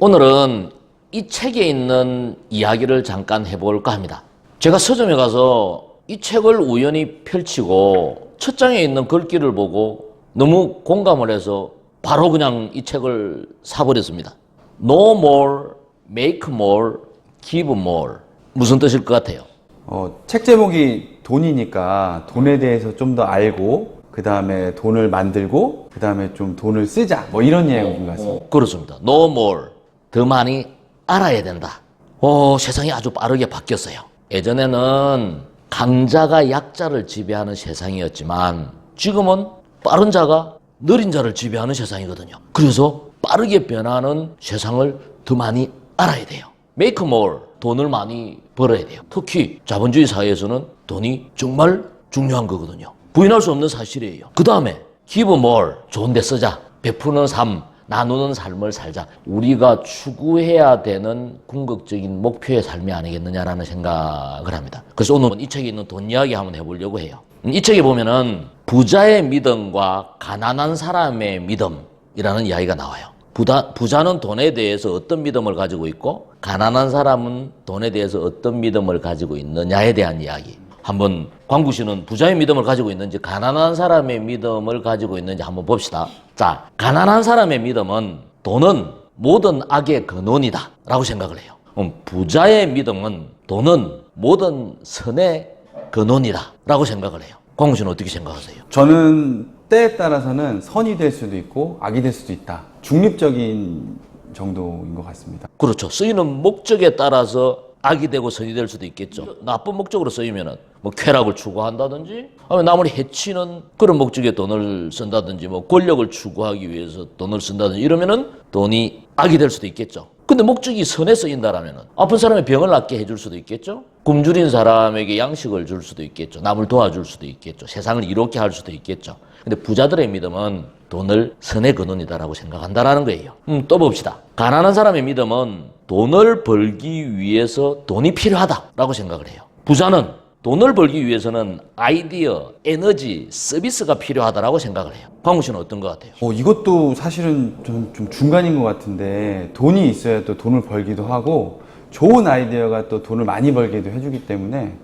오늘은 이 책에 있는 이야기를 잠깐 해볼까 합니다. 제가 서점에 가서 이 책을 우연히 펼치고 첫 장에 있는 글귀를 보고 너무 공감을 해서 바로 그냥 이 책을 사버렸습니다. No more, make more, give more. 무슨 뜻일 것 같아요? 어, 책 제목이 돈이니까 돈에 대해서 좀 더 알고 그 다음에 돈을 만들고 그 다음에 좀 돈을 쓰자 뭐 이런 이야기인 것 같습니다. 그렇습니다. No more. 더 많이 알아야 된다. 어, 세상이 아주 빠르게 바뀌었어요. 예전에는 강자가 약자를 지배하는 세상이었지만 지금은 빠른 자가 느린 자를 지배하는 세상이거든요. 그래서 빠르게 변하는 세상을 더 많이 알아야 돼요. Make more. 돈을 많이 벌어야 돼요. 특히 자본주의 사회에서는 돈이 정말 중요한 거거든요. 부인할 수 없는 사실이에요. 그 다음에 give more. 좋은 데 쓰자. 베푸는 삶, 나누는 삶을 살자. 우리가 추구해야 되는 궁극적인 목표의 삶이 아니겠느냐라는 생각을 합니다. 그래서 오늘은 이 책에 있는 돈 이야기 한번 해보려고 해요. 이 책에 보면은 부자의 믿음과 가난한 사람의 믿음이라는 이야기가 나와요. 부다, 부자는 돈에 대해서 어떤 믿음을 가지고 있고 가난한 사람은 돈에 대해서 어떤 믿음을 가지고 있느냐에 대한 이야기. 한번 광구 씨는 부자의 믿음을 가지고 있는지 가난한 사람의 믿음을 가지고 있는지 한번 봅시다. 자, 가난한 사람의 믿음은 돈은 모든 악의 근원이다 라고 생각을 해요. 그럼 부자의 믿음은 돈은 모든 선의 근원이다 라고 생각을 해요. 광구 씨는 어떻게 생각하세요? 저는 때에 따라서는 선이 될 수도 있고 악이 될 수도 있다. 중립적인 정도인 것 같습니다. 그렇죠. 쓰이는 목적에 따라서 악이 되고 선이 될 수도 있겠죠. 나쁜 목적으로 쓰이면은 뭐 쾌락을 추구한다든지, 아니면 남을 해치는 그런 목적에 돈을 쓴다든지, 뭐 권력을 추구하기 위해서 돈을 쓴다든지 이러면은 돈이 악이 될 수도 있겠죠. 근데 목적이 선에 쓰인다라면은 아픈 사람의 병을 낫게 해줄 수도 있겠죠. 굶주린 사람에게 양식을 줄 수도 있겠죠. 남을 도와줄 수도 있겠죠. 세상을 이롭게 할 수도 있겠죠. 근데 부자들의 믿음은 돈을 선의 근원이다라고 생각한다라는 거예요. 음, 또 봅시다. 가난한 사람의 믿음은 돈을 벌기 위해서 돈이 필요하다라고 생각을 해요. 부자는 돈을 벌기 위해서는 아이디어, 에너지, 서비스가 필요하다라고 생각을 해요. 광우 씨는 어떤 것 같아요? 어, 이것도 사실은 좀, 좀 중간인 것 같은데 돈이 있어야 또 돈을 벌기도 하고 좋은 아이디어가 또 돈을 많이 벌게도 해주기 때문에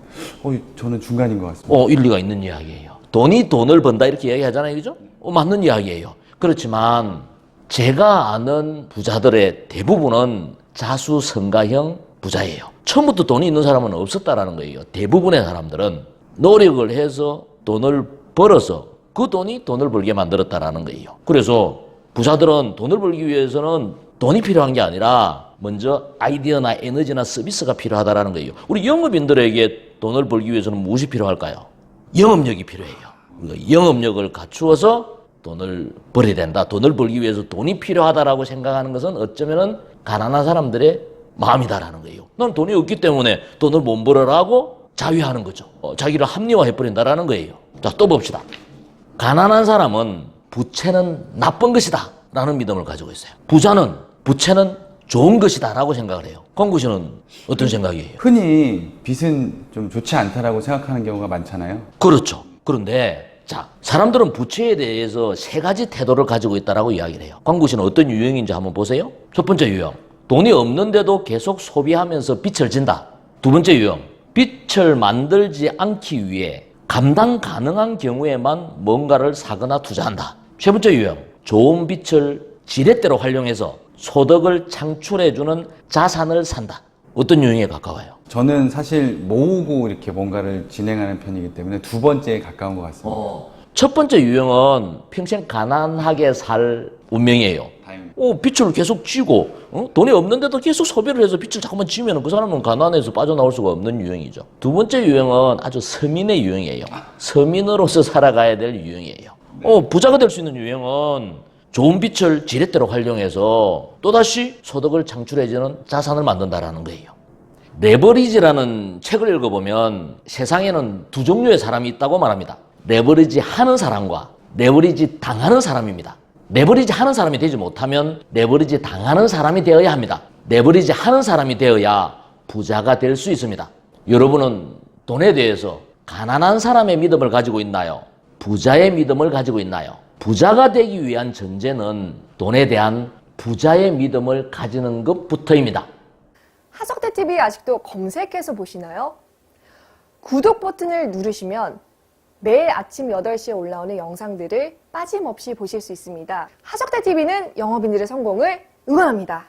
어, 저는 중간인 것 같습니다. 어, 일리가 있는 이야기예요. 돈이 돈을 번다 이렇게 이야기하잖아요. 그죠? 어, 맞는 이야기예요. 그렇지만 제가 아는 부자들의 대부분은 자수성가형 부자예요. 처음부터 돈이 있는 사람은 없었다라는 거예요. 대부분의 사람들은 노력을 해서 돈을 벌어서 그 돈이 돈을 벌게 만들었다라는 거예요. 그래서 부자들은 돈을 벌기 위해서는 돈이 필요한 게 아니라 먼저 아이디어나 에너지나 서비스가 필요하다라는 거예요. 우리 영업인들에게 돈을 벌기 위해서는 무엇이 필요할까요? 영업력이 필요해요. 그 영업력을 갖추어서 돈을 벌어야 된다. 돈을 벌기 위해서 돈이 필요하다라고 생각하는 것은 어쩌면은 가난한 사람들의 마음이다라는 거예요. 난 돈이 없기 때문에 돈을 못 벌어라고 자위하는 거죠. 어, 자기를 합리화해버린다라는 거예요. 자, 또 봅시다. 가난한 사람은 부채는 나쁜 것이다. 라는 믿음을 가지고 있어요. 부자는 부채는 좋은 것이다. 라고 생각을 해요. 광구 씨는 어떤 생각이에요? 흔히 빚은 좀 좋지 않다라고 생각하는 경우가 많잖아요. 그렇죠. 그런데 자 사람들은 부채에 대해서 세 가지 태도를 가지고 있다라고 이야기를 해요. 광구 씨는 어떤 유형인지 한번 보세요. 첫 번째 유형 돈이 없는데도 계속 소비하면서 빚을 진다. 두 번째 유형 빚을 만들지 않기 위해 감당 가능한 경우에만 뭔가를 사거나 투자한다. 세 번째 유형 좋은 빚을 지렛대로 활용해서 소득을 창출해주는 자산을 산다. 어떤 유형에 가까워요? 저는 사실 모으고 이렇게 뭔가를 진행하는 편이기 때문에 두 번째에 가까운 것 같습니다. 어. 첫 번째 유형은 평생 가난하게 살 운명이에요. 어, 빚을 계속 쥐고 어? 돈이 없는데도 계속 소비를 해서 빚을 자꾸만 지면 그 사람은 가난해서 빠져나올 수가 없는 유형이죠. 두 번째 유형은 아주 서민의 유형이에요. 서민으로서 살아가야 될 유형이에요. 어, 부자가 될 수 있는 유형은 좋은 빚을 지렛대로 활용해서 또다시 소득을 창출해주는 자산을 만든다라는 거예요. 레버리지라는 책을 읽어보면 세상에는 두 종류의 사람이 있다고 말합니다. 레버리지 하는 사람과 레버리지 당하는 사람입니다. 레버리지 하는 사람이 되지 못하면 레버리지 당하는 사람이 되어야 합니다. 레버리지 하는 사람이 되어야 부자가 될 수 있습니다. 여러분은 돈에 대해서 가난한 사람의 믿음을 가지고 있나요? 부자의 믿음을 가지고 있나요? 부자가 되기 위한 전제는 돈에 대한 부자의 믿음을 가지는 것부터입니다. 하석대 TV 아직도 검색해서 보시나요? 구독 버튼을 누르시면 매일 아침 8시에 올라오는 영상들을 빠짐없이 보실 수 있습니다. 하석대 TV는 영업인들의 성공을 응원합니다.